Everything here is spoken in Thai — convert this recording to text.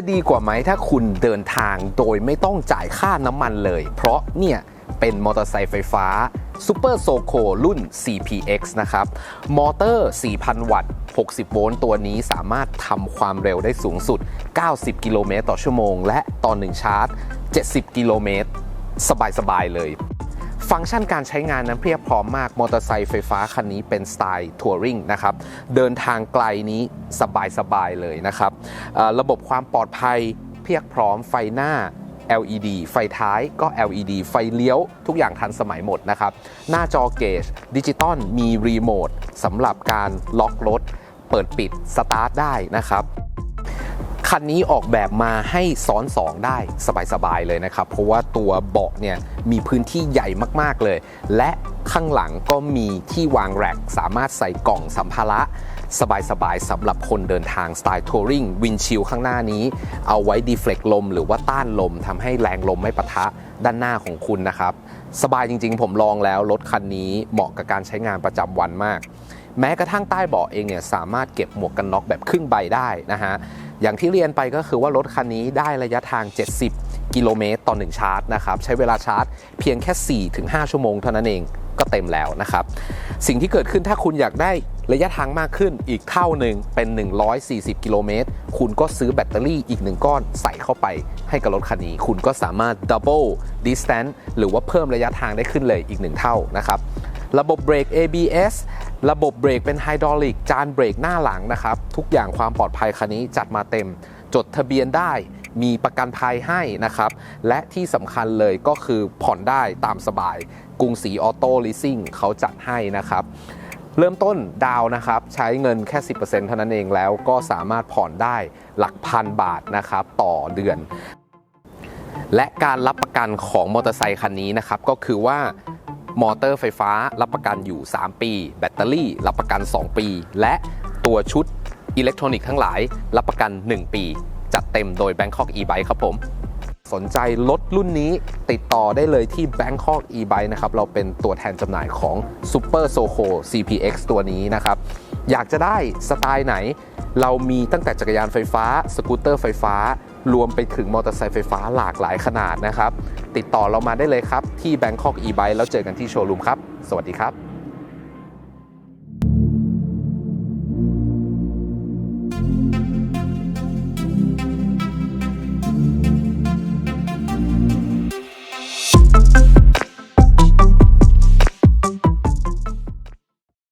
จะดีกว่าไหมถ้าคุณเดินทางโดยไม่ต้องจ่ายค่าน้ำมันเลย เพราะเนี่ยเป็นมอเตอร์ไซค์ไฟฟ้า Super s o c o รุ่น CPX นะครับ มอเตอร์ 4,000 วัตต์ 60 โวลต์ตัวนี้สามารถทำความเร็วได้สูงสุด 90 กิโลเมตรต่อชั่วโมง และต่อ1ชาร์จ 70 กิโลเมตร สบาย ๆ เลย ฟังก์ชันการใช้งานนั้นเพียบพร้อมมาก มอเตอร์ไซค์ไฟฟ้าคันนี้เป็นสไตล์ทัวริงนะครับ เดินทางไกลนี้สบายๆเลยนะครับ ระบบความปลอดภัยเพียบพร้อมไฟหน้า LED ไฟท้ายก็ LED ไฟเลี้ยวทุกอย่างทันสมัยหมดนะครับ หน้าจอเกจดิจิตอลมีรีโมทสำหรับการล็อกรถ เปิดปิดสตาร์ทได้นะครับ คันนี้ออกแบบมาให้ซ้อน2ได้สบายๆเลยนะครับ เพราะว่าตัวเบาะเนี่ยมีพื้นที่ใหญ่มากๆเลย และข้างหลังก็มีที่วางแร็กสามารถใส่กล่องสัมภาระสบายๆสำหรับคนเดินทางสไตล์ทัวริงวินชิลข้างหน้านี้ เอาไว้ดีเฟล็กลม หรือว่าต้านลมทำให้แรงลมไม่ปะทะด้านหน้าของคุณนะครับ สบายจริงๆ ผมลองแล้วรถคันนี้เหมาะกับการใช้งานประจำวันมาก แม้กระทั่งใต้เบาะเองเนี่ยสามารถเก็บหมวกกันน็อกแบบครึ่งใบได้นะฮะ อย่างที่เรียนไปก็คือว่ารถคันนี้ได้ระยะทาง 70 กิโลเมตรต่อ 1 ชาร์จนะครับ ใช้เวลาชาร์จเพียงแค่ 4-5 ชั่วโมงเท่านั้นเองก็เต็มแล้วนะครับ สิ่งที่เกิดขึ้นถ้าคุณอยากได้ระยะทางมากขึ้นอีกเท่าหนึ่งเป็น 140 กิโลเมตร คุณก็ซื้อแบตเตอรี่อีกหนึ่งก้อนใส่เข้าไปให้กับรถคันนี้ คุณก็สามารถ double distance หรือว่าเพิ่มระยะทางได้ขึ้นเลยอีกหนึ่งเท่านะครับ ระบบเบรก ABS ระบบเบรกเป็นไฮดรอลิกจานเบรกหน้าหลังนะครับ ทุกอย่างความปลอดภัยคันนี้จัดมาเต็ม จดทะเบียนได้มีประกันภัยให้นะครับ และที่สำคัญเลยก็คือผ่อนได้ตามสบาย กรุงศรีออโต้ลิสซิ่งเขาจัดให้นะครับ เริ่มต้นดาวน์นะครับ ใช้เงินแค่ 10%เท่านั้นเองแล้วก็สามารถผ่อนได้หลักพันบาทนะครับ ต่อเดือน และการรับประกันของมอเตอร์ไซคันนี้นะครับ ก็คือว่า มอเตอร์ไฟฟ้ารับประกันอยู่ 3 ปี แบตเตอรี่รับประกัน 2 ปี และตัวชุดอิเล็กทรอนิกส์ทั้งหลาย รับประกัน 1 ปี จัดเต็มโดย Bangkok e-bike ครับผม สนใจรถรุ่นนี้ติดต่อได้เลยที่ Bangkok e-bike นะครับ เราเป็นตัวแทนจำหน่ายของ Super Soho CPX ตัวนี้นะครับ อยากจะได้สไตล์ไหน เรามีตั้งแต่จักรยานไฟฟ้า สกูตเตอร์ไฟฟ้ารวมไปถึงมอเตอร์ไซค์ไฟฟ้าหลากหลายขนาดนะครับ ติดต่อเรามาได้เลยครับ ที่ Bangkok e-bike แล้วเจอกันที่โชว์รูมครับ สวัสดีครับ